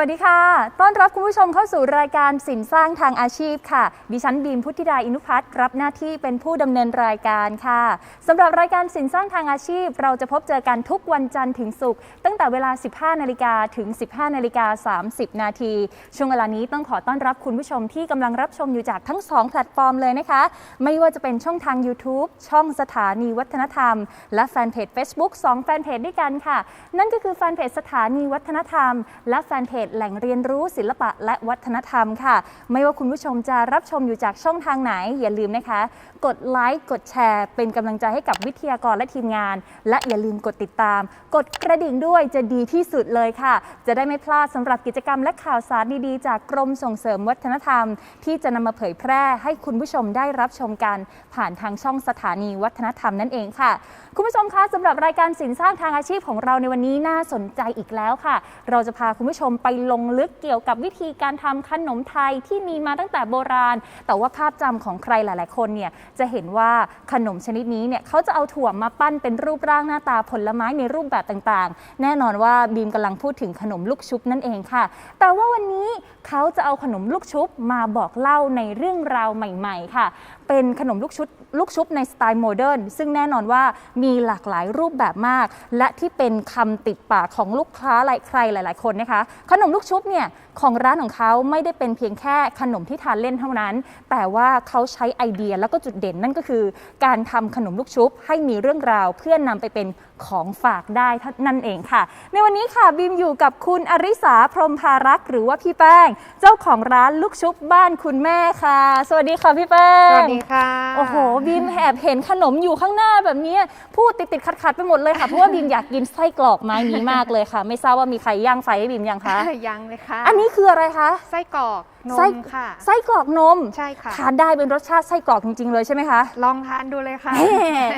วัสดีค่ะ ต้อนรับคุณผู้ชมเข้าสู่รายการสินสร้างทางอาชีพค่ะ ดิฉันบีมพุทธิดาอินุพัฒน์รับหน้าที่เป็นผู้ดำเนินรายการค่ะสำหรับรายการสินสร้างทางอาชีพ เราจะพบเจอกันทุกวันจันทร์ถึงศุกร์ตั้งแต่เวลา 15 นาฬิกาถึง 15 นาฬิกา 30 นาที ช่วงเวลานี้ต้องขอต้อนรับคุณผู้ชมที่กำลังรับชมอยู่จากทั้ง 2 แพลตฟอร์มเลยนะคะ ไม่ว่าจะเป็นช่องทาง YouTube ช่องสถานีวัฒนธรรม และแฟนเพจ Facebook 2 แฟนเพจด้วยกันค่ะ นั่นก็คือแฟนเพจสถานีวัฒนธรรม และแฟนเพจแหล่งเรียนรู้ศิลปะและวัฒนธรรมค่ะ ไม่ว่าคุณผู้ชมจะรับชมอยู่จากช่องทางไหน อย่าลืมนะคะ กดไลค์กดแชร์เป็นกำลังใจให้กับวิทยากรและทีมงาน และอย่าลืมกดติดตาม กดกระดิ่งด้วยจะดีที่สุดเลยค่ะ จะได้ไม่พลาดสำหรับกิจกรรมและข่าวสารดีๆ จากกรมส่งเสริมวัฒนธรรม ที่จะนำมาเผยแพร่ให้คุณผู้ชมได้รับชมกัน ผ่านทางช่องสถานีวัฒนธรรมนั่นเองค่ะ คุณผู้ชมคะสำหรับรายการสินสร้างทางอาชีพของเราในวันนี้น่าสนใจอีกแล้วค่ะ เราจะพาคุณผู้ชมไปลงลึกเกี่ยวกับวิธีการทำขนมไทยที่มีมาตั้งแต่โบราณ แต่ว่าภาพจำของใครหลาย ๆ คนเนี่ยจะเห็นว่าขนมชนิดนี้เนี่ยเขาจะเอาถั่วมาปั้นเป็นรูปร่างหน้าตาผลไม้ในรูปแบบต่างๆ แน่นอนว่าบีมกำลังพูดถึงขนมลูกชุบนั่นเองค่ะ แต่ว่าวันนี้เขาจะเอาขนมลูกชุบมาบอกเล่าในเรื่องราวใหม่ ๆ ค่ะ เป็นขนมลูกชุบ ลูกชุบในสไตล์โมเดิร์นซึ่งแน่นอนว่ามีหลากหลายรูปแบบมาก และที่เป็นคำติดปากของลูกค้าหลายใครหลาย ๆ คนนะคะ ขนมลูกชุบเนี่ยของร้านของเขาไม่ได้เป็นเพียงแค่ขนมที่ทานเล่นเท่านั้น แต่ว่าเขาใช้ไอเดียแล้วก็จุดเด่นนั่นก็คือ การทำขนมลูกชุบให้มีเรื่องราวเพื่อนนำไปเป็นของฝากได้เท่านั่นเองค่ะ ในวันนี้ค่ะบีมอยู่กับคุณอริสาพรหมภารักษ์หรือว่าพี่แป้ง เจ้าของร้านลูกชุบบ้านคุณแม่ค่ะ สวัสดีค่ะพี่แป้ง สวัสดีค่ะ โอ้โหบีมแอบเห็นขนมอยู่ข้างหน้าแบบนี้พูดติดติดขัดขัดๆไปหมดเลยค่ะเพราะว่าบีมอยากกินไส้กรอกไม้นี้มากเลยค่ะ ไม่ทราบว่ามีใครย่างไฟให้บีมยังคะยังเลยค่ะ อันนี้คืออะไรคะไส้กรอกนไส้มค่ะไส้กรอกนมใช่ค่ะทานได้เป็นรสชาติไส้กรอกจริง ๆ เลยใช่ไหมคะลองทานดูเลยค่ะแหม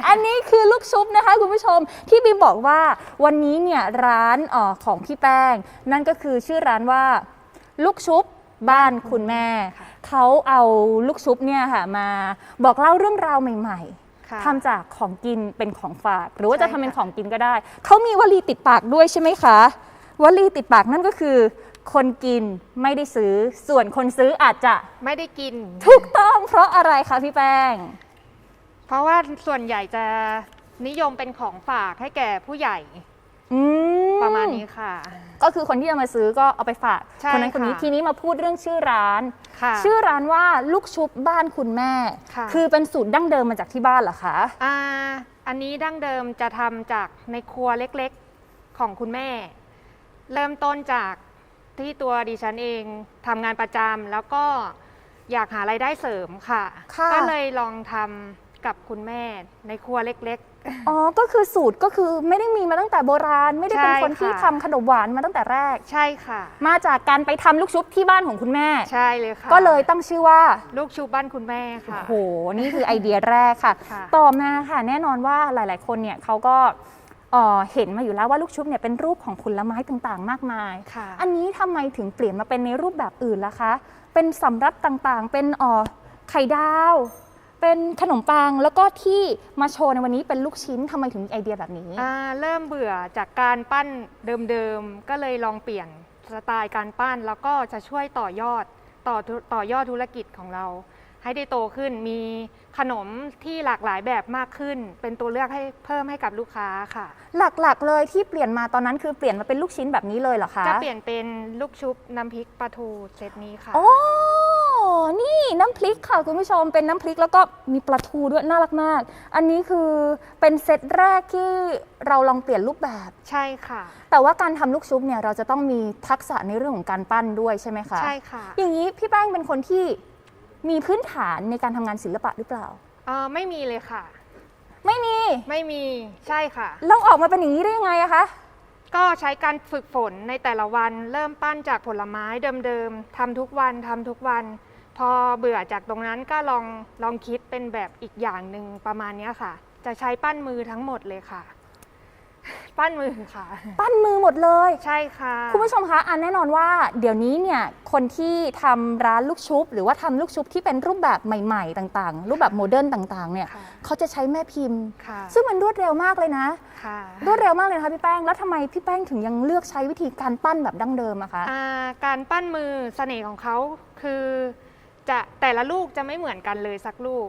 อันนี้คือลูกชุบนะคะคุณผู้ชมที่บีมบอกว่าวันนี้เนี่ยร้านเออของพี่แป้ง นั่นก็คือชื่อร้านว่า ลูกชุบบ้านคุณแม่ค่ะ เขาเอาลูกชุบเนี่ยค่ะมาบอกเล่าเรื่องราวใหม่ค่ะๆทำจากของกินเป็นของฝาก หรือว่าใช่จะทำเป็นค่ะของกินก็ได้ เขามีวลีติดปากด้วยใช่ไหมคะวลีติดปากนั่นก็คือ คนกินไม่ได้ซื้อ ส่วนคนซื้ออาจจะไม่ได้กิน ถูกต้องเพราะอะไรคะพี่แป้ง เพราะว่าส่วนใหญ่จะนิยมเป็นของฝากให้แก่ผู้ใหญ่ อืม ประมาณนี้ค่ะ ก็คือคนที่จะมาซื้อก็เอาไปฝากใช่คนนั้นคนนี้ค่ะทีนี้มาพูดเรื่องชื่อร้าน ค่ะชื่อร้านว่าลูกชุบบ้านคุณแม่ค่ะคือเป็นสูตรดั้งเดิมมาจากที่บ้านเหรอคะอ่าอันนี้ดั้งเดิมจะทำจากในครัวเล็กๆของคุณแม่ เริ่มต้นจากที่ตัวดิฉันเองทำงานประจำแล้วก็อยากหารายได้เสริมค่ะ ค่ะ ก็เลยลองทำกับคุณแม่ในครัวเล็ก อ๋อ ก็คือสูตรก็คือไม่ได้มีมาตั้งแต่โบราณ ไม่ได้เป็นใช่คนที่ค่ะทำขนมหวานมาตั้งแต่แรกๆใช่ค่ะ มาจากการไปทำลูกชุบที่บ้านของคุณแม่ ใช่เลยค่ะก็เลยตั้งชื่อว่า ลูกชุบบ้านคุณแม่ค่ะ โอ้โห นี่คือไอเดียแรกค่ะ ค่ะต่อมาค่ะแน่นอนว่าหลาย ๆ คนเนี่ยเขาก็เอ่อเห็นมาอยู่แล้วว่าลูกชุบเนี่ยเป็นรูปของผลไม้ต่างๆ มากมาย ค่ะ อันนี้ทำไมถึงเปลี่ยนมาเป็นในรูปแบบอื่นล่ะคะ เป็นสำรับต่างๆ เป็นเอ่อไข่ดาว เป็นขนมปังแล้วก็ที่มาโชว์ในวันนี้เป็นลูกชิ้นทำไมถึงมีไอเดียแบบนี้ อ่าเริ่มเบื่อจากการปั้นเดิมๆ ก็เลยลองเปลี่ยนสไตล์การปั้น แล้วก็จะช่วยต่อยอดต่อธุต่อยอดธุรกิจของเรา ให้ได้โตขึ้นมีขนมที่หลากหลายแบบมากขึ้น เป็นตัวเลือกให้เพิ่มให้กับลูกค้าค่ะ หลักๆ เลยที่เปลี่ยนมาตอนนั้นคือเปลี่ยนมาเป็นลูกชิ้นแบบนี้เลยเหรอคะจะเปลี่ยนเป็นลูกชุบน้ำพริกปลาทูเซตนี้ค่ะ โอ้ นี่น้ำพริกค่ะคุณผู้ชมเป็นน้ำพริกแล้วก็มีปลาทูด้วยน่ารักมาก อันนี้คือเป็นเซตแรกที่เราลองเปลี่ยนรูปแบบ ใช่ค่ะ แต่ว่าการทำลูกชุบเนี่ยเราจะต้องมีทักษะในเรื่องของการปั้นด้วยใช่ไหมคะใช่ค่ะอย่างนี้พี่แป้งเป็นคนที่มีพื้นฐานในการทำงานศิลปะหรือเปล่า เอ่อไม่มีเลยค่ะ ไม่มีไม่มีใช่ค่ะเราออกมาเป็นอย่างนี้ได้ยังไงอะคะ ก็ใช้การฝึกฝนในแต่ละวัน เริ่มปั้นจากผลไม้เดิมๆทำทุกวันทำทุกวัน พอเบื่อจากตรงนั้นก็ลองลองคิดเป็นแบบอีกอย่างหนึ่งประมาณเนี้ยค่ะ จะใช้ปั้นมือทั้งหมดเลยค่ะ ปั้นมือค่ะ ปั้นมือหมดเลย ใช่ค่ะ คุณผู้ชมคะอันแน่นอนว่า เดี๋ยวนี้เนี่ยคนที่ทำร้านลูกชุบ หรือว่าทำลูกชุบที่เป็นรูปแบบใหม่ๆ ต่างๆ รูปแบบโมเดิร์นต่างๆ เนี่ยค่ะเขาจะใช้แม่พิมพ์ค่ะซึ่งมันรวดเร็วมากเลยนะค่ะรวดเร็วมากเลยนะคะพี่แป้งแล้วทำไมพี่แป้งถึงยังเลือกใช้วิธีการปั้นแบบดั้งเดิมอะคะอ่าการปั้นมือเสน่ห์ของเขาคือ จะแต่ละลูกจะไม่เหมือนกันเลยสักลูก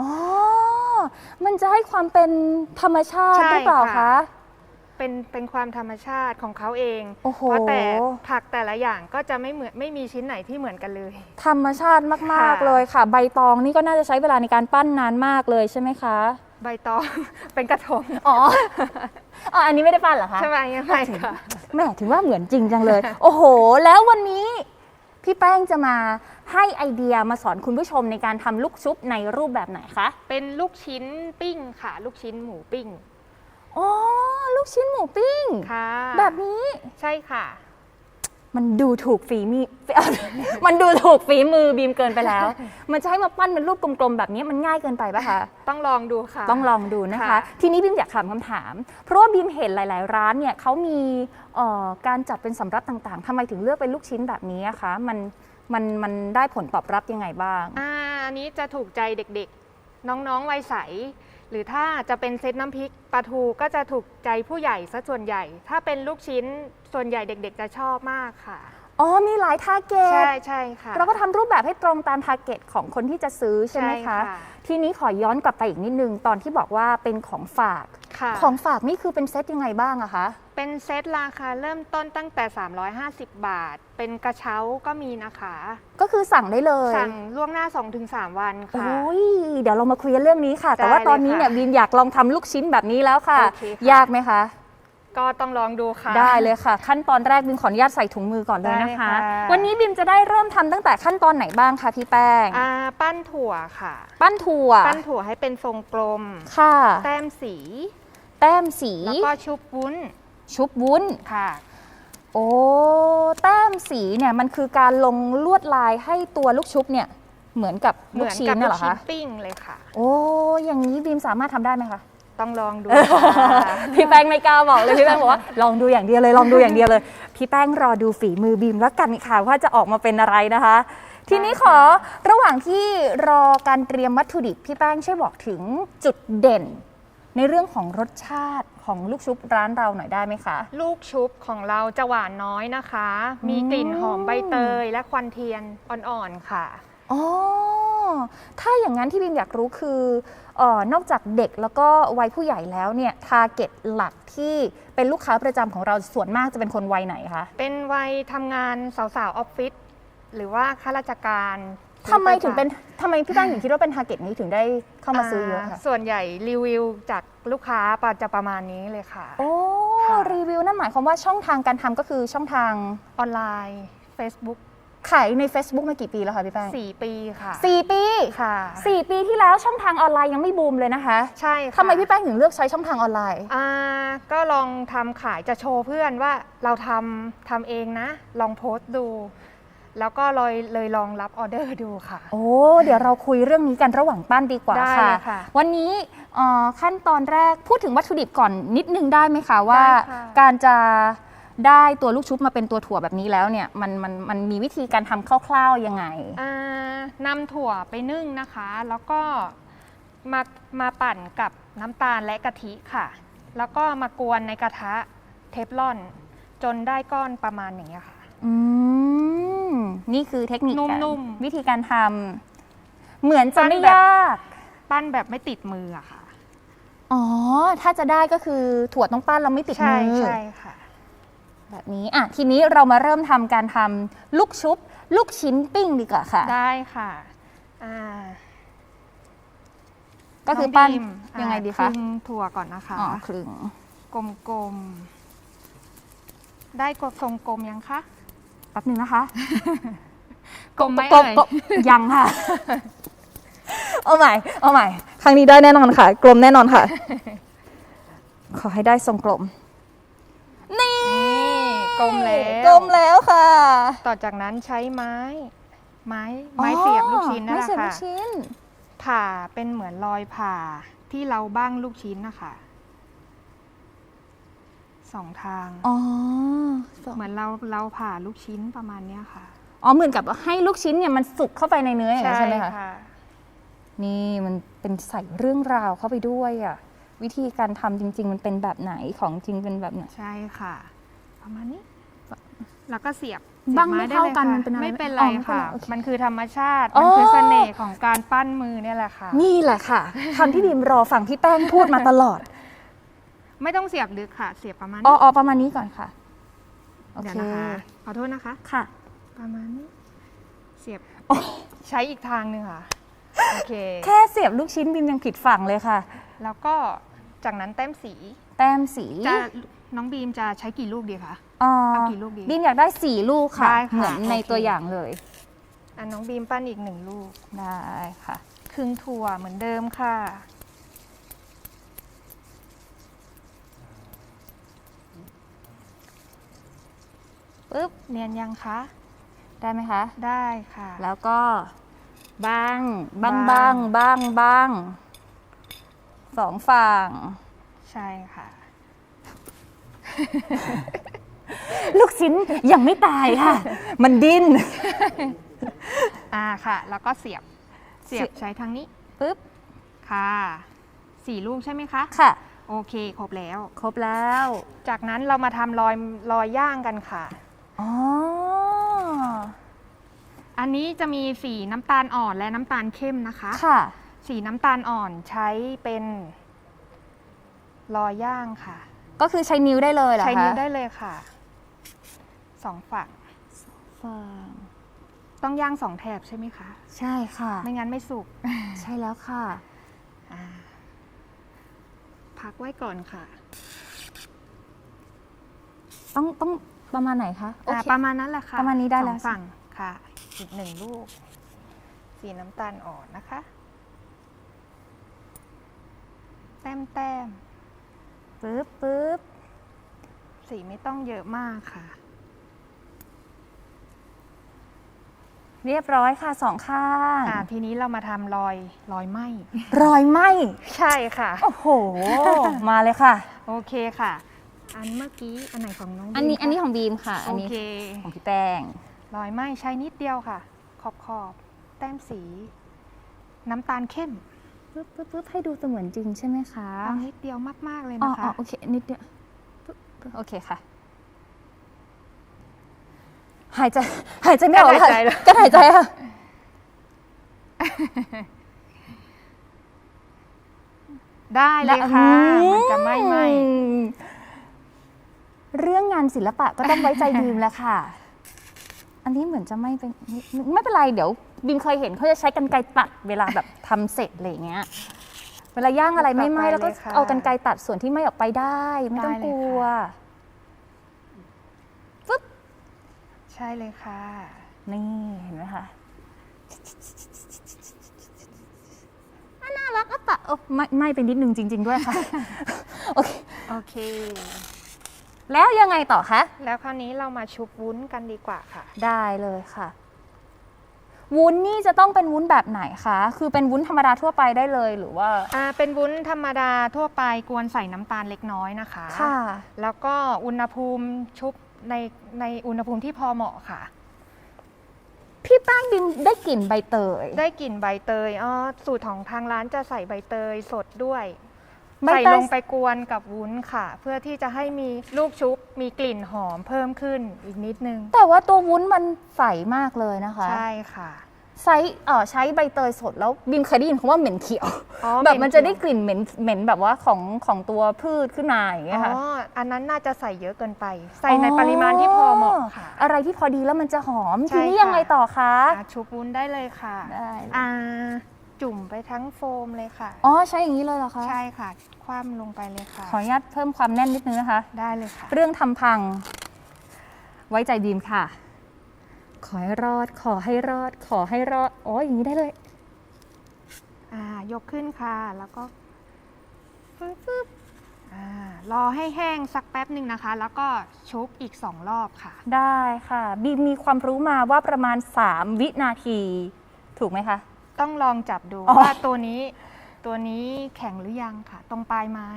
อ๋อ มันจะให้ความเป็นธรรมชาติใช่หรือเปล่าค่ะ คะ เป็นเป็นความธรรมชาติของเขาเอง โอ้โห เพราะแต่ผักแต่ละอย่างก็จะไม่เหมือนไม่มีชิ้นไหนที่เหมือนกันเลย ธรรมชาติมากค่ะๆเลยค่ะ ใบตองนี่ก็น่าจะใช้เวลาในการปั้นนานมากเลยใช่ไหมคะ ใบตอง เป็นกระทงอ๋อ อ๋อ อันนี้ไม่ได้ปั้นเหรอคะ ใช่ไหมไม่ค่ะ แหม่ถือว่าเหมือนจริงจังเลย โอ้โห แล้ววันนี้ พี่แป้งจะมาให้ไอเดียมาสอนคุณผู้ชมในการทำลูกชุบในรูปแบบไหนคะ เป็นลูกชิ้นปิ้งค่ะ ลูกชิ้นหมูปิ้ง อ๋อ ลูกชิ้นหมูปิ้ง ค่ะ แบบนี้ ใช่ค่ะ มันดูถูกฝีมีมันดูถูกฝีมือบีมเกินไปแล้ว มันจะให้มาปั้นเป็นรูปกลมๆแบบนี้มันง่ายเกินไปปะคะ ต้องลองดูค่ะ ต้องลองดูนะคะ ค่ะ ทีนี้บีมอยากถามคำถาม เพราะว่าบีมเห็นหลาย ๆ ร้านเนี่ยเขามีเอ่อการจัดเป็นสำรับต่างๆทำไมถึงเลือกเป็นลูกชิ้นแบบนี้อะคะ มันมันมันได้ผลตอบรับยังไงบ้าง อ่าอันนี้จะถูกใจเด็กๆ น้องๆวัยใส หรือถ้าจะเป็นเซตน้ำพริกปลาทูก็จะถูกใจผู้ใหญ่ซะส่วนใหญ่ ถ้าเป็นลูกชิ้นส่วนใหญ่เด็ก ๆ จะชอบมากค่ะ อ๋อ มีหลายทาร์เก็ตใช่ใช่ค่ะ เราก็ทำรูปแบบให้ตรงตามทาร์เก็ตของคนที่จะซื้อใช่ไหมใช่คะ ค่ะ ทีนี้ขอย้อนกลับไปอีกนิดนึง ตอนที่บอกว่าเป็นของฝาก ค่ะ ของฝากนี่คือเป็นเซตยังไงบ้างอะคะ เป็นเซตราคาเริ่มต้นตั้งแต่ 350 บาท เป็นกระเช้าก็มีนะคะ ก็คือสั่งได้เลยสั่งล่วงหน้า 2-3 วันค่ะ โอ้ยเดี๋ยวเรามาคุยกันเรื่องนี้ค่ะ แต่ว่าได้เลยตอนนี้เนี่ยค่ะบีมอยากลองทำลูกชิ้นแบบนี้แล้วค่ะ โอเคค่ะ ยากไหมคะ ก็ต้องลองดูค่ะ ได้เลยค่ะ ขั้นตอนแรกบิมขออนุญาตใส่ถุงมือก่อนเลยนะคะได้ค่ะ วันนี้บิมจะได้เริ่มทำตั้งแต่ขั้นตอนไหนบ้างคะพี่แป้ง อ่าปั้นถั่วค่ะ ปั้นถั่วปั้นถั่วให้เป็นทรงกลม ค่ะ แต้มสี แต้มสี แล้วก็ชุบวุ้น ชุบวุ้น ค่ะ โอ้แต้มสีเนี่ยมันคือการลงลวดลายให้ตัวลูกชุบเนี่ยเหมือนกับเหลูมืกอนชิ้กับนลูน่ะกเหรอชิ้นคะปิ้งเลยค่ะ โอ้อย่างนี้บีมสามารถทำได้ไหมคะ ต้องลองดูค่ะ พี่แป้งไม่กล้าบอกเลยพี่แป้งบอกว่า ลองดูอย่างเดียวเลยลองดูอย่างเดียวเลย พี่แป้งรอดูฝีมือบีมแล้วกันค่ะว่าจะออกมาเป็นอะไรนะคะ ทีนี้ขอระหว่างที่รอการเตรียมวัตถุดิบพี่แป้งช่วยบอกถึงจุดเด่น ในเรื่องของรสชาติของลูกชุบร้านเราหน่อยได้ไหมคะ ลูกชุบของเราจะหวานน้อยนะคะ มีกลิ่นหอมใบเตย และควันเทียนอ่อนๆค่ะ อ๋อ ถ้าอย่างนั้นที่บีมอยากรู้คือเออนอกจากเด็กแล้วก็วัยผู้ใหญ่แล้วเนี่ยทาร์เก็ตหลักที่เป็นลูกค้าประจำของเราส่วนมากจะเป็นคนวัยไหนคะ เป็นวัยทำงานสาวๆออฟฟิศหรือว่าข้าราชการ ทำไมถึงเป็นทำไมพี่แป้งถึงคิดว่าเป็นทาร์เก็ตนี้ถึงได้เข้ามาซื้อเยอะคะส่วนใหญ่รีวิวจากลูกค้าจะประมาณนี้เลยค่ะ โอ้ค่ะรีวิวนั่นหมายความว่าช่องทางการทำก็คือช่องทางออนไลน์ Facebook ขายใน Facebook มากี่ปีแล้วคะพี่แป้ง4ปีค่ะสี่ปีค่ะสี่ปีที่แล้วช่องทางออนไลน์ยังไม่บูมเลยนะคะ ใช่ค่ะทำไมพี่แป้งถึงเลือกใช้ช่องทางออนไลน์อ่าก็ลองทำขายจะโชว์เพื่อนว่าเราทำทำเองนะ ลองโพสต์ดู แล้วก็เลยเลยลองรับออเดอร์ดูค่ะ โอ้ เดี๋ยวเราคุยเรื่องนี้กันระหว่างปั้นดีกว่าได้ค่ะเลยค่ะวันนี้เอ่อขั้นตอนแรกพูดถึงวัตถุดิบก่อนนิดนึงได้ไหมคะว่า ได้ค่ะ การจะได้ตัวลูกชุบมาเป็นตัวถั่วแบบนี้แล้วเนี่ยมันมันมันมีวิธีการทำคร่าวๆยังไง อ่านำถั่วไปนึ่งนะคะ แล้วก็มามาปั่นกับน้ำตาลและกะทิค่ะ แล้วก็มากวนในกระทะเทฟลอน จนได้ก้อนประมาณอย่างเงี้ยค่ะ อืม นี่คือเทคนิคการนุ่มๆ วิธีการทำเหมือนจะไม่ปั้นแบบยาก ปั้นแบบไม่ติดมืออะค่ะ อ๋อ ถ้าจะได้ก็คือถั่วต้องปั้นเราไม่ติดใช่มือ ใช่ค่ะ แบบนี้อะทีนี้เรามาเริ่มทำการทำลูกชุบ ลูกชิ้นปิ้งดีกว่าค่ะ ได้ค่ะอ่าก็คือปั้นงบีมยังไงดีอ่าคะรึ่งถั่วก่อนนะคะ อ๋อคลึงกลมๆ ได้กดทรงกลมยังคะ แป๊บหนึงนะคะกลมไหมกลเอ่ย กลยังค่ะ เอาใหม่ เอาใหม่ ครั้งนี้ได้แน่นอนค่ะ กลมแน่นอนค่ะ ขอให้ได้ทรงกลม นี่นี่กลมแล้ว กลมแล้วค่ะต่อจากนั้นใช้ไม้ ไม้ไม้เสียบลูกชิ้นนั่นไม้แหละเสียบลูค่ะ กชิ้น ผ่าเป็นเหมือนรอยผ่าที่เราบ้างลูกชิ้นนะคะ สองทาง อ๋อเหมือนเราเราผ่าลูกชิ้นประมาณเนี้ยค่ะอ๋อเหมือนกับว่าให้ลูกชิ้นเนี่ยมันสุกเข้าไปในเนื้ออย่างนั้นใช่ไหมคะค่ะนี่มันเป็นใส่เรื่องราวเข้าไปด้วยอะวิธีการทำจริง ๆ มันเป็นแบบไหนของจริงเป็นแบบไหน ใช่ค่ะ ประมาณนี้ แล้วก็เสียบบ้างสียไม่ด้เท่าลยกันค่ะมันเป็นอะไรไม่เป็นอ๋ไรอไม่เป็นไรค่ะโอเคมันคือธรรมชาติอ๋อมันคือเสน่ห์ของการปั้นมือเนี่ยแหละค่ะ นี่แหละค่ะคำที่บีมรอฟังพี่แป้งพูดมาตลอด ไม่ต้องเสียบลึกค่ะ เสียบประมาณอ๋อนี้อ๋อประมาณนี้ก่อนค่ะ โอเดี๋ยวเค นะคะขอโทษนะคะ ค่ะ ประมาณนี้เสียบอ๋อใช้อีกทางหนึ่งค่ะ โอเค แค่เสียบลูกชิ้นบีมยังผิดฝั่งเลยค่ะ แล้วก็จากนั้นแต้มสีแต้มสีจะน้องบีมจะใช้กี่ลูกดีคะอ๋อเอากี่ลูกดีบีมอยากได้สี่ลูกค่ะ ได้ค่ะเหมือนในโอเค ตัวอย่างเลย อันน้องบีมปั้นอีกหนึ่งลูก ได้ค่ะ ครึ่งถั่วเหมือนเดิมค่ะ ปึ๊บเนียนยังคะได้ไหมคะ ได้ค่ะ แล้วก็บ้างบ้างบ้าบ้างงบ้างบ้างสองฝั่ง ใช่ค่ะ ลูกชิ้นยังไม่ตายค่ะ มันดิ้นอ่าค่ะ แล้วก็เสียบเสียบเสียบใช้ทางนี้ปึ๊บค่ะสี่ลูกใช่ไหมคะค่ะ โอเค ครบแล้ว ครบแล้ว จากนั้นเรามาทำรอยรอยย่างกันค่ะ อ๋อ อันนี้จะมีสีน้ำตาลอ่อนและน้ำตาลเข้มนะคะ ค่ะ สีน้ำตาลอ่อนใช้เป็นรอยย่างค่ะ ก็คือใช้นิ้วได้เลยเหรอคะใช้นิ้วได้เลยค่ะสองฝั่งฝั่งต้องย่างสองแถบใช่ไหมคะ ใช่ค่ะ ไม่งั้นไม่สุก ใช่แล้วค่ะอ่าพักไว้ก่อนค่ะ ต้องต้อง ประมาณไหนคะโออ่าเค ประมาณนั้นแหละค่ะประมาณนี้ได้แล้ว สองฝั่งค่ะอีกหนึ่งลูก สีน้ำตาลอ่อนนะคะ แต้มแต้มปึ๊บปึ๊บๆสีไม่ต้องเยอะมากค่ะ เรียบร้อยค่ะสองข้างอ่าทีนี้เรามาทำรอยรอยไหมรอยไหมใช่ค่ะ โอ้โห มาเลยค่ะ โอเคค่ะ อันเมื่อกี้อันไหนของน้องอันนี้บีมคะอันนี้ของบีมค่ะ อันโอนี้เคของพี่แป้ง รอยไหมใช้นิดเดียวค่ะ ขอบขอบแต้มสี น้ำตาลเข้มปึ๊บปึ๊บปึ๊บให้ดูเสมือนจริงใช่ไหมคะ เอานิดเดียวมากๆเลยอ๋อนะอ๋อคะ โอเค นิดเดียวปึ๊บปึ๊บโอเคค่ะ หายใจ หายใจไม่ออกกั้นหายใจเลยก็หายใจค่ะ ได้เลยค่ะอืมันจะไม่ไหม เรื่องงานศิลปะก็ต้องไว้ใจบีมแล้วค่ะ อันนี้เหมือนจะไม่เป็นไม่ไม่เป็นไรเดี๋ยวบีมเคยเห็นเขาจะใช้กันไกรตัดเวลาแบบทำเสร็จอะไรอย่างเงี้ย เวลาย่างอะไรไม่ไหม้แล้วก็เอากันไกรตัดส่วนที่ไม่ออกไปได้ ไม่ต้องกลัวใช่เลยค่ะ นี่เห็นไหมคะอะน่ารักอะปะโอ้ไม่ไม่ไปนิดนึงจริง ๆ ด้วยค่ะ โอเค โอเค แล้วยังไงต่อคะ แล้วคราวนี้เรามาชุบวุ้นกันดีกว่าค่ะ ได้เลยค่ะ วุ้นนี่จะต้องเป็นวุ้นแบบไหนคะ คือเป็นวุ้นธรรมดาทั่วไปได้เลยหรือว่า อ่าเป็นวุ้นธรรมดาทั่วไปกวนใส่น้ำตาลเล็กน้อยนะคะ ค่ะ แล้วก็อุณหภูมิชุบในในอุณหภูมิที่พอเหมาะค่ะ พี่แป้งบิมได้กลิ่นใบเตย ได้กลิ่นใบเตยอ๋อสูตรของทางร้านจะใส่ใบเตยสดด้วย ใบใส่เตยลงไปกวนกับวุ้นค่ะ เพื่อที่จะให้มีลูกชุบมีกลิ่นหอมเพิ่มขึ้นอีกนิดนึง แต่ว่าตัววุ้นมันใสมากเลยนะคะใช่ค่ะใช้เอ่อใช้ใบเตยสดแล้วบิมเคยได้ยินคำว่าเหม็นเขียว อ๋อแบบมันจะได้เขียวกลิ่นเหม็นเหม็นแบบว่าของของตัวพืชขึ้นมาอย่างเงี้ยค่ะ อ๋ออันนั้นน่าจะใส่เยอะเกินไป ใส่ในปริมาณที่พอเหมาะค่ะ อะไรที่พอดีแล้วมันจะหอม ใช่ทีนี้ค่ะยังไงต่อคะ อะชุบวุ้นได้เลยค่ะได้เลย อ่า จุ่มไปทั้งโฟมเลยค่ะ อ๋อใช้อย่างนี้เลยเหรอคะใช่ค่ะ คว่ำลงไปเลยค่ะ ขออนุญาตเพิ่มความแน่นนิดนึงนะคะ ได้เลยค่ะ เรื่องทำพัง ไว้ใจบีมค่ะ ขอให้รอด ขอให้รอด ขอให้รอดโอ้ยอย่างนี้ได้เลย อ่ายกขึ้นค่ะ แล้วก็ฟึ๊บฟึ๊บอ่ารอให้แห้งสักแป๊บหนึ่งนะคะ แล้วก็ชุบอีกสองรอบค่ะ ได้ค่ะ บีมมีความรู้มาว่าประมาณ 3 วินาที ถูกไหมคะ ต้องลองจับดู อ๋อ ว่าตัวนี้ตัวนี้แข็งหรือยังค่ะ ตรงปลายไม้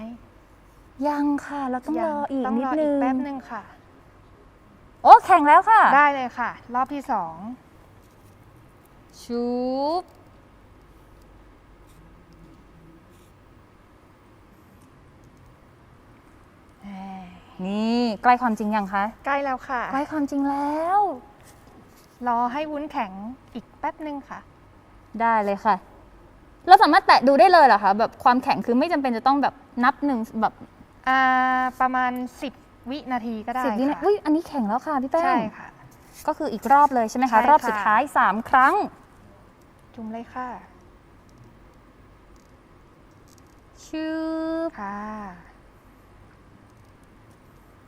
ยังค่ะ เราต้องรออีกต้องนิรดอนึอีกง แป๊บนึงค่ะ โอ้แข่งแล้วค่ะ ได้เลยค่ะ รอบที่สองชุบเอ้ยนี่ใกล้ความจริงยังคะ ใกล้แล้วค่ะ ใกล้ความจริงแล้ว รอให้วุ้นแข็งอีกแป๊บนึงค่ะ ได้เลยค่ะ เราสามารถแตะดูได้เลยเหรอคะแบบความแข็งคือไม่จำเป็นจะต้องแบบนับหนึ่งแบบอ่าประมาณ 10 วินาทีก็ได้สิบวินาค่ะ อุ้ยอันนี้แข็งแล้วค่ะพี่แป้ใช่งค่ะ ก็คืออีกรอบเลยใช่ไหมใช่คะค่ะ รอบสุดท้าย 3 ครั้ง จุ่มเลยค่ะ ชืบค่ะ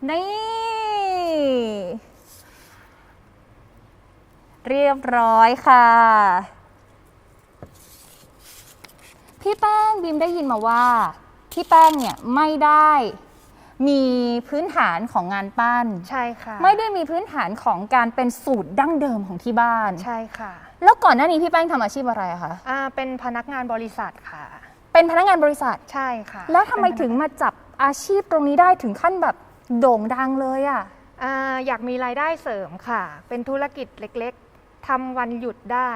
นี่ เรียบร้อยค่ะ พี่แป้งบีมได้ยินมาว่าพี่แป้งเนี่ยไม่ได้มีพื้นฐานของงานปั้น ใช่ค่ะ ไม่ได้มีพื้นฐานของการเป็นสูตรดั้งเดิมของที่บ้าน ใช่ค่ะ แล้วก่อนหน้านี้พี่แป้งทำอาชีพอะไรอะคะอ่าเป็นพนักงานบริษัทค่ะ เป็นพนักงานบริษัท ใช่ค่ะแล้วทำไมเป็นพนักถึงมาจับอาชีพตรงนี้ได้ถึงขั้นแบบโด่งดังเลยอะอ่าอยากมีรายได้เสริมค่ะ เป็นธุรกิจเล็กๆ ทำวันหยุดได้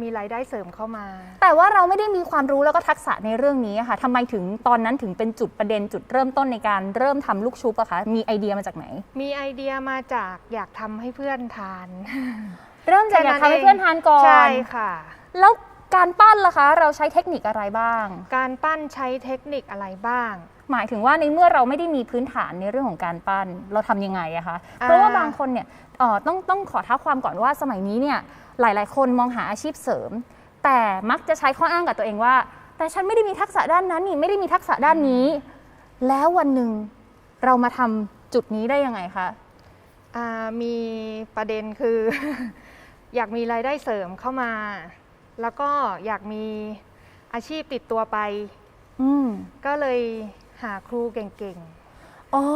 มีรายได้เสริมเข้ามา แต่ว่าเราไม่ได้มีความรู้แล้วก็ทักษะในเรื่องนี้อะค่ะทำไมถึงตอนนั้นถึงเป็นจุดประเด็นจุดเริ่มต้นในการเริ่มทำลูกชุบอะคะมีไอเดียมาจากไหน มีไอเดียมาจากอยากทำให้เพื่อนทาน เริ่มจากอยากทำให้เพื่อนทานก่อน ใช่ค่ะ แล้ว การปั้นล่ะคะ เราใช้เทคนิคอะไรบ้าง การปั้นใช้เทคนิคอะไรบ้าง หมายถึงว่าในเมื่อเราไม่ได้มีพื้นฐานในเรื่องของการปั้นเราทำยังไงอะคะเพราะว่าบางคนเนี่ยเอ่อต้องต้องขอท้าความก่อนว่าสมัยนี้เนี่ยหลาย ๆ คนมองหาอาชีพเสริม แต่มักจะใช้ข้ออ้างกับตัวเองว่า แต่ฉันไม่ได้มีทักษะด้านนั้นนี่ไม่ได้มีทักษะด้านนี้ แล้ววันหนึ่งเรามาทำจุดนี้ได้ยังไงคะอ่ามีประเด็นคือ อยากมีรายได้เสริมเข้ามา แล้วก็อยากมีอาชีพติดตัวไป อืมก็เลยหาครูเก่ง อ๋อ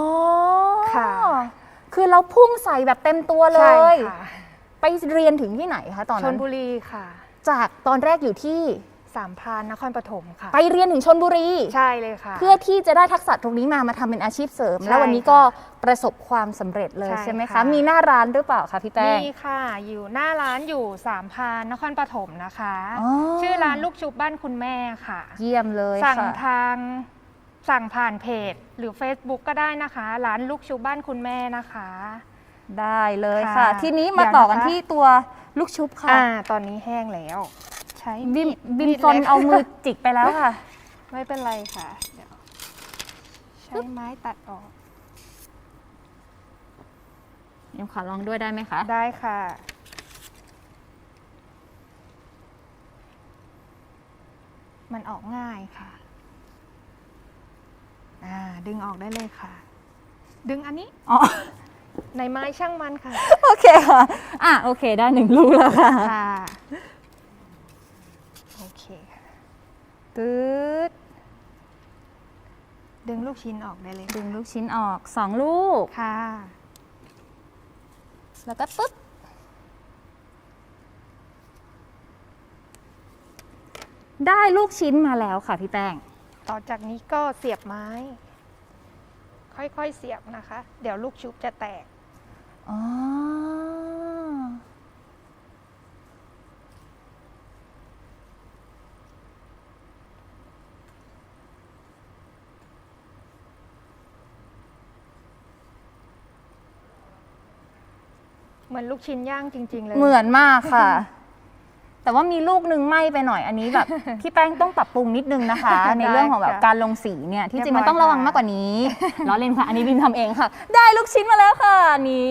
ค่ะ คือเราพุ่งใส่แบบเต็มตัวๆเลใช่ย ค่ะไปเรียนถึงที่ไหนคะตอนชนั้นนบุรีค่ะ จากตอนแรกอยู่ที่ สามพรานนครปฐมค่ะ ไปเรียนถึงชนบุรี ใช่เลยค่ะ เพื่อที่จะได้ทักษะตรงนี้มามาทำเป็นอาชีพเสริม ใช่แล้ววันนี้ก็ประสบความสำเร็จเลยใช่ใช่ไหมคะ ค่ะ มีหน้าร้านหรือเปล่าคะพี่แป้งมีค่ะ อยู่หน้าร้านอยู่สามพรานนครปฐมนะคะ อ๋อ ชื่อร้านลูกชุบบ้านคุณแม่ค่ะ เยี่ยมเลยสั่งค่ะ ทางสั่งผ่านเพจ หรือ Facebook ก็ได้นะคะ ร้านลูกชุบบ้านคุณแม่นะคะ ได้เลยค่ะ ค่ะทีนี้มาเดี๋ยวต่อกันนะคะ ที่ตัวลูกชุบค่ะ อ่า ตอนนี้แห้งแล้ว ใช้บิมมีดบิมมีดซนล็กเอามือจิกไปแล้วค่ะ ไม่เป็นไรค่ะ เดี๋ยว ใช้ไม้ตัดออกบิมขอลองด้วยได้ไหมคะ ได้ค่ะ มันออกง่ายค่ะ อ่า ดึงออกได้เลยค่ะ ดึงอันนี้ อ๋อ ในไม้ช่างมันค่ะ โอเคค่ะ อะ โอเคได้หนึ่งลูกแล้วค่ะ ค่ะ โอเคค่ะ ตืดดึงลูกชิ้นออกได้เลยดึงลูกชิ้นออกสองลูก ค่ะ แล้วก็ปึ๊บ ได้ลูกชิ้นมาแล้วค่ะพี่แป้ง ต่อจากนี้ก็เสียบไม้ ค่อยๆเสียบนะคะ เดี๋ยวลูกชุบจะแตก อ๋อ เหมือนลูกชิ้นย่างจริง ๆ เลย เหมือนมากค่ะ แต่ว่ามีลูกหนึ่งไหม้ไปหน่อยอันนี้แบบ พี่แป้งต้องปรับปรุงนิดนึงนะคะ ในเรื่องของแบบได้ค่ะการลงสีเนี่ยที่จริงเรีมัยนบร้อยต้องระวังค่ะมากกว่านี้ล้อเล่นค่ะ อันนี้บิมทำเองค่ะ ได้ลูกชิ้นมาแล้วค่ะ นี่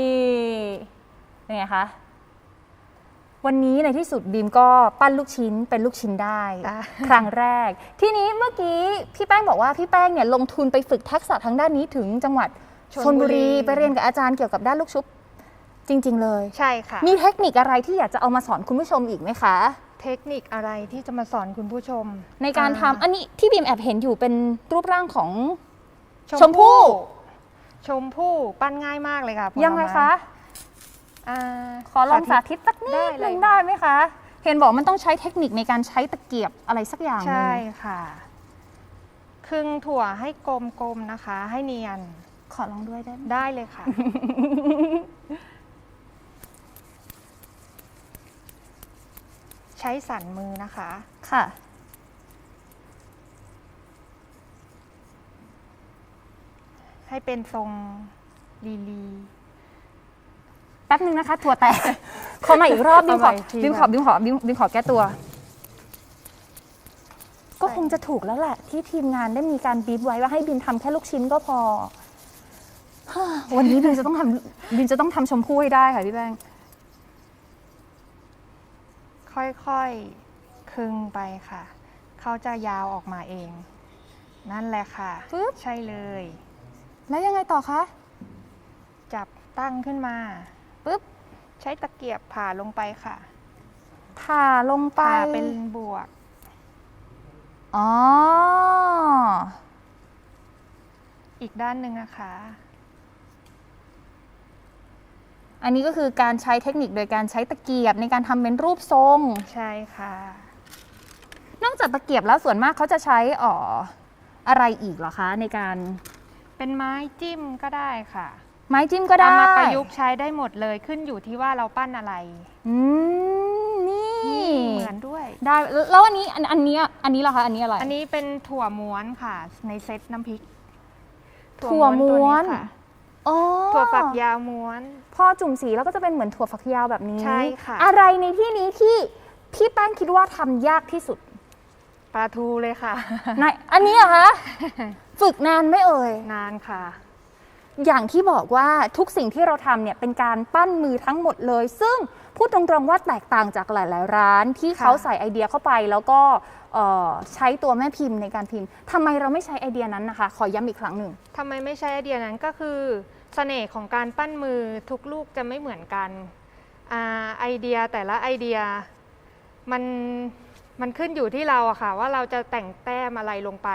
เป็นไงคะวันนี้ในที่สุดบีมก็ปั้นลูกชิ้นเป็นลูกชิ้นได้อะครั้งแรก ทีนี้เมื่อกี้พี่แป้งบอกว่าพี่แป้งเนี่ยลงทุนไปฝึกทักษะทางด้านนี้ถึงจังหวัดชนบุรีไปเรียนกับอาจารย์เกี่ยวกับด้านลูกชุบ จริง ๆ เลย ใช่ค่ะ มีเทคนิคอะไรที่อยากจะเอามาสอนคุณผู้ชมอีกไหมคะ เทคนิคอะไรที่จะมาสอนคุณผู้ชม ในการทำอ่อันนี้ที่บีมแอบเห็นอยู่เป็นรูปร่างของ ชมพู่ ชมพู่ปั้นง่ายมากเลยค่ะผลยังไงม้คะ อ่า ขอลองสาธิตสักนิได้ดเลยนึงค่ะได้ไหมคะ เห็นบอกมันต้องใช้เทคนิคในการใช้ตะเกียบอะไรสักอย่างหนึใช่งค่ะ ครึ่งถั่วให้กลมๆนะคะ ให้เนียนขอลองด้วยได้ไหมได้เลยค่ะ ใช้สันมือนะคะ ค่ะ ให้เป็นทรงลีลี แป๊บนึงนะคะ ถั่วแตก ขอใหม่อีกรอบบิมขอเอาใหม่อีกทีบิมขอค่ะบิมขอบิมบิมขอแก้ตัว ก็ใช่คงจะถูกแล้วแหละ ที่ทีมงานได้มีการบีบไว้ว่าให้บิมทำแค่ลูกชิ้นก็พอฮ่าวันนี้บิมจะต้องทำบิมจะต้องทำชมพู่ให้ได้ค่ะพี่แป้ง ค่อยๆ คึงไปค่ะ เขาจะยาวออกมาเอง นั่นแหละค่ะปึ๊บใช่เลย แล้วยังไงต่อคะ จับตั้งขึ้นมาปึ๊บ ใช้ตะเกียบผ่าลงไปค่ะ ผ่าลงไปผ่าเป็นบวก อ๋อ อีกด้านหนึ่งนะคะ อันนี้ก็คือการใช้เทคนิคโดยการใช้ตะเกียบในการทำเป็นรูปทรง ใช่ค่ะ นอกจากตะเกียบแล้วส่วนมากเขาจะใช้อ๋ออะไรอีกเหรอคะ ในการเป็นไม้จิ้มก็ได้ค่ะไม้จิ้มก็ได้เอามาประยุกต์ใช้ได้หมดเลยขึ้นอยู่ที่ว่าเราปั้นอะไรอืมนี่ เหมือนด้วย ได้แล้วแล้วอันนี้อันอันนี้อันนี้เหรอคะอันนี้อะไร อันนี้เป็นถั่วม้วนค่ะ ในเซตน้ำพริกถั่วม้วน ตัวค่ะอ๋อถั่วฝักยาวม้วน พอจุ่มสีแล้วก็จะเป็นเหมือนถั่วฝักยาวแบบนี้ ใช่ค่ะ อะไรในที่นี้ที่พี่แป้งคิดว่าทำยากที่สุด ปลาทูเลยค่ะ ในอันนี้เหรอคะฝึกนานไหม่เอ่ย นานค่ะ อย่างที่บอกว่าทุกสิ่งที่เราทำเนี่ยเป็นการปั้นมือทั้งหมดเลย ซึ่งพูดตรงๆว่าแตกต่างจากหลาย ๆ ร้านที่ค่ะเขาใส่ไอเดียเข้าไปแล้วก็เอ่อใช้ตัวแม่พิมพ์ในการพิมพ์ทำไมเราไม่ใช้ไอเดียนั้นนะคะ ขอย้ำอีกครั้งหนึ่ง ทำไมไม่ใช้ไอเดียนั้นก็คือเสน่ห์ของการปั้นมือทุกลูกจะไม่เหมือนกันอาไอเดียแต่ละไอเดียมันมันขึ้นอยู่ที่เราอะค่ะว่าเราจะแต่งแต้มอะไรลงไป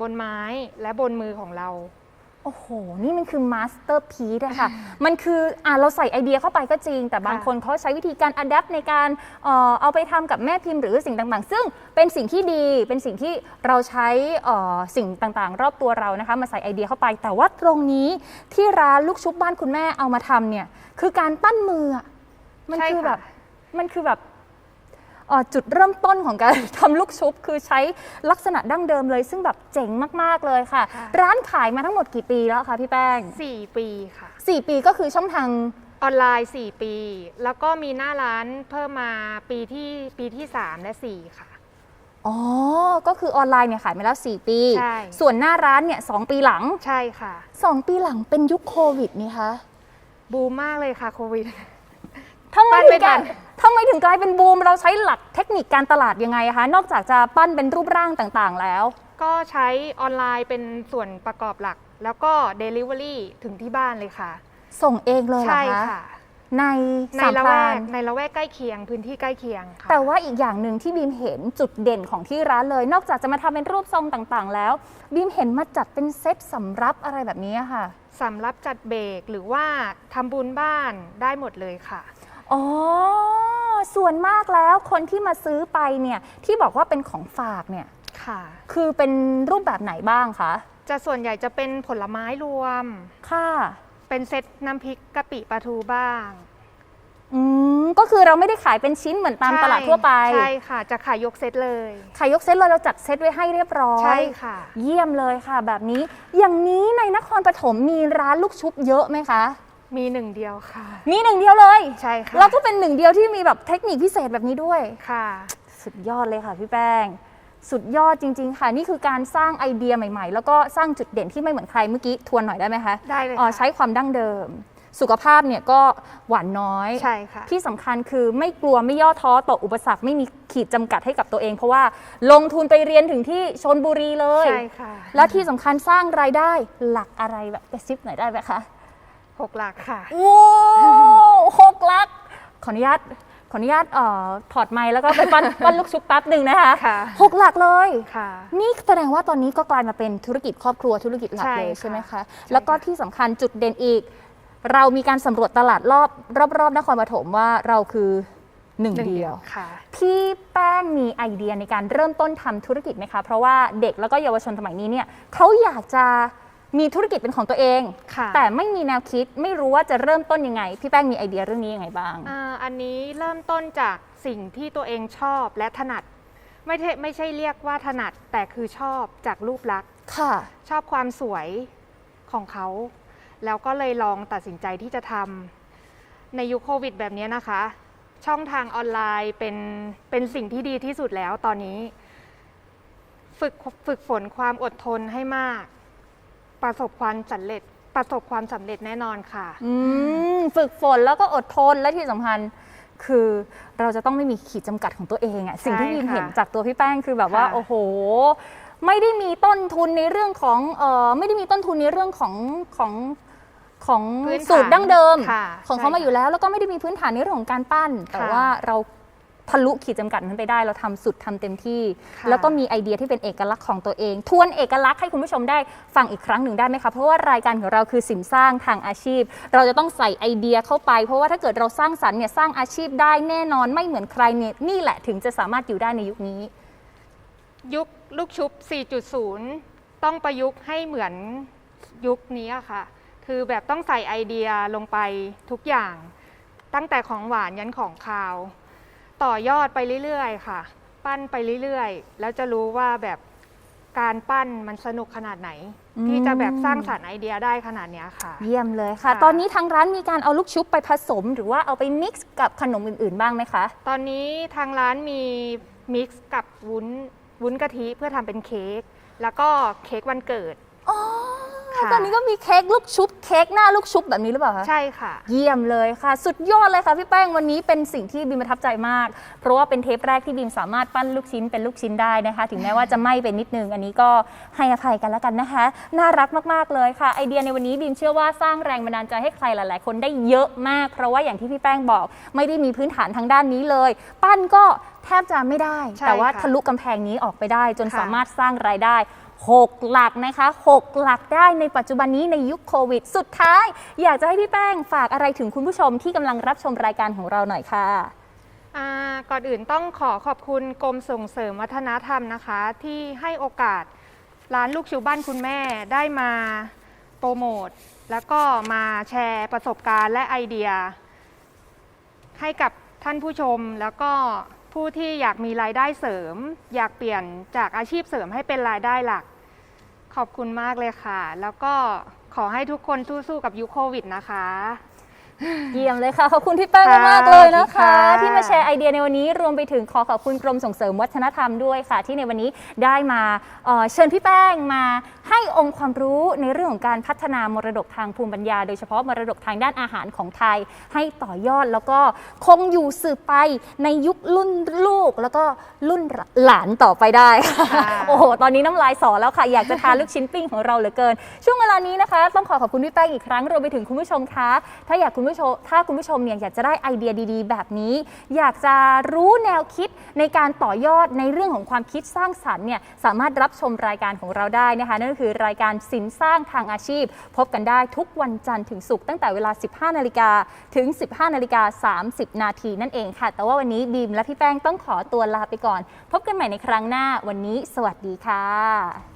บนไม้และบนมือของเรา โอ้โห นี่มันคือมาสเตอร์พีซอะค่ะ มันคืออ่าเราใส่ไอเดียเข้าไปก็จริง แต่บางค่ะคนเขาใช้วิธีการอัดแอปในการเอ่อเอาไปทำกับแม่พิมพ์หรือสิ่งต่างๆ ซึ่งเป็นสิ่งที่ดี เป็นสิ่งที่เราใช้เอ่อสิ่งต่างๆ รอบตัวเรานะคะ มาใส่ไอเดียเข้าไป แต่ว่าตรงนี้ที่ร้านลูกชุบบ้านคุณแม่เอามาทำเนี่ย คือการปั้นมืออะมันใช่คือค่ะ แบบ มันคือแบบเอ่อ จุดเริ่มต้นของการทำลูกชุบคือใช้ลักษณะดั้งเดิมเลย ซึ่งแบบเจ๋งมากๆเลยค่ะ ค่ะ ร้านขายมาทั้งหมดกี่ปีแล้วคะพี่แป้ง 4 ปีค่ะ 4 ปีก็คือช่องทาง ออนไลน์ 4 ปี แล้วก็มีหน้าร้านเพิ่มมาปีที่ปีที่ 3 และ 4 ค่ะ อ๋อ ก็คือออนไลน์เนี่ยขายมาแล้ว 4 ปี ใช่ ส่วนหน้าร้านเนี่ยสปีหลัง ใช่ค่ะ 2 ปีหลังเป็นยุคโควิดนี่คะ บูมมากเลยค่ะโควิด ทำไมปั้นถึไม่งกลายทันทำไมถึงกลายเป็นบูม เราใช้หลักเทคนิคการตลาดยังไงอะคะ นอกจากจะปั้นเป็นรูปร่างต่างๆ แล้ว ก็ใช้ออนไลน์เป็นส่วนประกอบหลัก แล้วก็ Delivery ถึงที่บ้านเลยค่ะ ส่งเองเลยเหรอใช่คะค่ะ ในในสามละพแวรานกในละแวกใกล้เคียงพื้นที่ใกล้เคียงค่ะ แต่ว่าอีกอย่างหนึ่งที่บีมเห็นจุดเด่นของที่ร้านเลย นอกจากจะมาทำเป็นรูปทรงต่างๆ แล้ว บีมเห็นมาจัดเป็นเซตสำรับอะไรแบบนี้อะค่ะ สำรับจัดเบรกหรือว่าทำบุญบ้านได้หมดเลยค่ะ อ๋อ ส่วนมากแล้วคนที่มาซื้อไปเนี่ยที่บอกว่าเป็นของฝากเนี่ยค่ะ คือเป็นรูปแบบไหนบ้างคะจะส่วนใหญ่จะเป็นผลไม้รวม ค่ะ เป็นเซตน้ำพริกกะปิปลาทูบ้างอืมก็คือเราไม่ได้ขายเป็นชิ้นเหมือนตามใช่ตลาดทั่วไป ใช่ค่ะ จะขายยกเซตเลย ขายยกเซตเลยเราจัดเซตไว้ให้เรียบร้อย ใช่ค่ะ เยี่ยมเลยค่ะ แบบนี้ อย่างนี้ในนครปฐมมีร้านลูกชุบเยอะไหมคะ มีหนึ่งเดียวค่ะ มีหนึ่งเดียวเลย ใช่ค่ะแล้วก็เป็นหนึ่งเดียวที่มีแบบเทคนิคพิเศษแบบนี้ด้วย ค่ะ สุดยอดเลยค่ะพี่แป้ง สุดยอดจริง ๆ ค่ะ นี่คือการสร้างไอเดียใหม่ ๆ แล้วก็สร้างจุดเด่นที่ไม่เหมือนใครเมื่อกี้ทวนหน่อยได้ไหมคะได้เลยอ๋อค่ะ ใช้ความดั้งเดิม สุขภาพเนี่ยก็หวานน้อย ใช่ค่ะ ที่สำคัญคือไม่กลัวไม่ย่อท้อต่ออุปสรรคไม่มีขีดจำกัดให้กับตัวเอง เพราะว่าลงทุนไปเรียนถึงที่ชนบุรีเลย ใช่ค่ะ แล้วที่สำคัญสร้างรายได้หลักอะไรแบบกระซิบหน่อยได้ไหมคะ หกหลักค่ะ โอ้หกลัก ขออนุญาตขออนุญาตเอ่อถอดไมค์แล้วก็ไปปั้น ปั้นลูกชุบแป๊บหนึ่งนะคะค่ะ หกหลักเลย ค่ะ นี่แสดงว่าตอนนี้ก็กลายมาเป็นธุรกิจครอบครัวธุรกิจหลักใช่เลยค่ะใช่ไหมคะ ใช่แล้วก็ค่ะ ที่สำคัญจุดเด่นอีก เรามีการสำรวจตลาดรอบรอบๆนครปฐมว่าเราคือหนึ่งหนึ่งเดีเดียยว วค่ะ พี่แป้งมีไอเดียในการเริ่มต้นทำธุรกิจไหมคะ เพราะว่าเด็กแล้วก็เยาวชนสมัยนี้เนี่ยเขาอยากจะ มีธุรกิจเป็นของตัวเอง ค่ะ แต่ไม่มีแนวคิดไม่รู้ว่าจะเริ่มต้นยังไง พี่แป้งมีไอเดียเรื่องนี้ยังไงบ้าง อ่าอันนี้เริ่มต้นจากสิ่งที่ตัวเองชอบและถนัด ไม่ใช่ไม่ใช่เรียกว่าถนัดแต่คือชอบจากรูปลักษณ์ ค่ะ ชอบความสวยของเขา แล้วก็เลยลองตัดสินใจที่จะทำในยุคโควิดแบบนี้นะคะ ช่องทางออนไลน์เป็นเป็นสิ่งที่ดีที่สุดแล้วตอนนี้ ฝึกฝึกฝนความอดทนให้มาก ประสบความสำเร็จ ประสบความสำเร็จแน่นอนค่ะ อืมฝึกฝนแล้วก็อดทนและที่สำคัญคือเราจะต้องไม่มีขีดจำกัดของตัวเองอะสิ่งที่ใช่บีมค่ะเห็นจากตัวพี่แป้งคือแบบว่า ค่ะ โอ้โห ไม่ได้มีต้นทุนในเรื่องของเอ่อไม่ได้มีต้นทุนในเรื่องของของของพื้นฐานสูตรดั้งเดิม ค่ะของเขาใช่มาอยู่แล้ว แล้วก็ไม่ได้มีพื้นฐานในเรื่องของการปั้น แต่ค่ะ ว่าเรา ทะลุขีดจำกัดนั้นไปได้ เราทำสุดทำเต็มที่ ค่ะแล้วก็มีไอเดียที่เป็นเอกลักษณ์ของตัวเอง ทวนเอกลักษณ์ให้คุณผู้ชมได้ฟังอีกครั้งหนึ่งได้ไหมคะ เพราะว่ารายการของเราคือสินสร้างทางอาชีพ เราจะต้องใส่ไอเดียเข้าไป เพราะว่าถ้าเกิดเราสร้างสรรค์เนี่ยสร้างอาชีพได้แน่นอนไม่เหมือนใครเนี่ยนี่แหละถึงจะสามารถอยู่ได้ในยุคนี้ ยุคลูกชุบ 4.0 ต้องประยุกต์ให้เหมือนยุคนี้อะค่ะ คือแบบต้องใส่ไอเดียลงไปทุกอย่าง ตั้งแต่ของหวานยันของคาว ต่อยอดไปเรื่อยๆ ค่ะ ปั้นไปเรื่อยๆ แล้วจะรู้ว่าแบบการปั้นมันสนุกขนาดไหน อืม ที่จะแบบสร้างสรรค์ไอเดียได้ขนาดเนี้ยค่ะ เยี่ยมเลยค่ะ ค่ะ ตอนนี้ทางร้านมีการเอาลูกชุบไปผสม หรือว่าเอาไปมิกซ์กับขนมอื่นๆบ้างไหมคะ ตอนนี้ทางร้านมีมิกซ์กับวุ้นวุ้นกะทิเพื่อทำเป็นเค้กแล้วก็เค้กวันเกิดอ๋อ ค่ะ ตอนนี้ก็มีเค้กลูกชุบเค้กหน้าลูกชุบแบบนี้หรือเปล่าคะ ใช่ค่ะ เยี่ยมเลยค่ะ สุดยอดเลยค่ะพี่แป้งวันนี้เป็นสิ่งที่บีมประทับใจมาก เพราะว่าเป็นเทปแรกที่บีมสามารถปั้นลูกชิ้นเป็นลูกชิ้นได้นะคะ ถึงแม้ว่าจะไหม้ไปนิดนึง อันนี้ก็ให้อภัยกันแล้วกันนะคะ น่ารักมากๆเลยค่ะ ไอเดียในวันนี้บีมเชื่อว่าสร้างแรงบันดาลใจให้ใครหลาย ๆ คนได้เยอะมาก เพราะว่าอย่างที่พี่แป้งบอก ไม่ได้มีพื้นฐานทางด้านนี้เลย ปั้นก็แทบจะไม่ได้ใช่แต่ว่าค่ะทะลุกำแพงนี้ออกไปได้ จนค่ะสามารถสร้างรายได้ 6 หลักนะคะ 6 หลักได้ในปัจจุบันนี้ในยุคโควิด สุดท้าย อยากจะให้พี่แป้งฝากอะไรถึงคุณผู้ชมที่กำลังรับชมรายการของเราหน่อยค่ะ อ่าก่อนอื่นต้องขอขอบคุณกรมส่งเสริมวัฒนธรรมนะคะ ที่ให้โอกาสร้านลูกชิวบ้านคุณแม่ได้มาโปรโมท แล้วก็มาแชร์ประสบการณ์และไอเดีย ให้กับท่านผู้ชมแล้วก็ ผู้ที่อยากมีรายได้เสริม อยากเปลี่ยนจากอาชีพเสริมให้เป็นรายได้หลัก ขอบคุณมากเลยค่ะ แล้วก็ขอให้ทุกคนสู้ๆกับยุคโควิดนะคะ เยี่ยมเลยค่ะขอบคุณพี่แป้งค่ะมากๆเลยนะคะสวัสดีค่ะ ที่มาแชร์ไอเดียในวันนี้รวมไปถึงขอขอบคุณกรมส่งเสริมวัฒนธรรมด้วยค่ะ ที่ในวันนี้ได้มาเอ่อเชิญพี่แป้งมาให้องค์ความรู้ในเรื่องของการพัฒนามรดกทางภูมิปัญญา โดยเฉพาะมรดกทางด้านอาหารของไทย ให้ต่อยอดแล้วก็คงอยู่สืบไปในยุครุ่นลูก แล้วก็รุ่นหลานต่อไปได้ค่ะโอ้โหตอนนี้น้ำลายสอแล้วค่ะ อยากจะทานลูกชิ้นปิ้งของเราเหลือเกิน ช่วงเวลานี้นะคะ ต้องขอขอบคุณพี่แป้งอีกครั้งรวมไปถึงคุณผู้ชมคะถ้าอยากคุณผู้ชมถ้าคุณผู้ชมเนี่ยอยากจะได้ไอเดียดีๆ แบบนี้ อยากจะรู้แนวคิดในการต่อยอดในเรื่องของความคิดสร้างสรรค์เนี่ยสามารถรับชมรายการของเราได้นะคะนั่นก็คือรายการสินสร้างทางอาชีพ พบกันได้ทุกวันจันทร์ถึงศุกร์ตั้งแต่เวลา 15 นาฬิกาถึง 15 นาฬิกา 30 นาทีนั่นเองค่ะ แต่ว่าวันนี้บีมและพี่แป้งต้องขอตัวลาไปก่อน พบกันใหม่ในครั้งหน้าวันนี้ สวัสดีค่ะ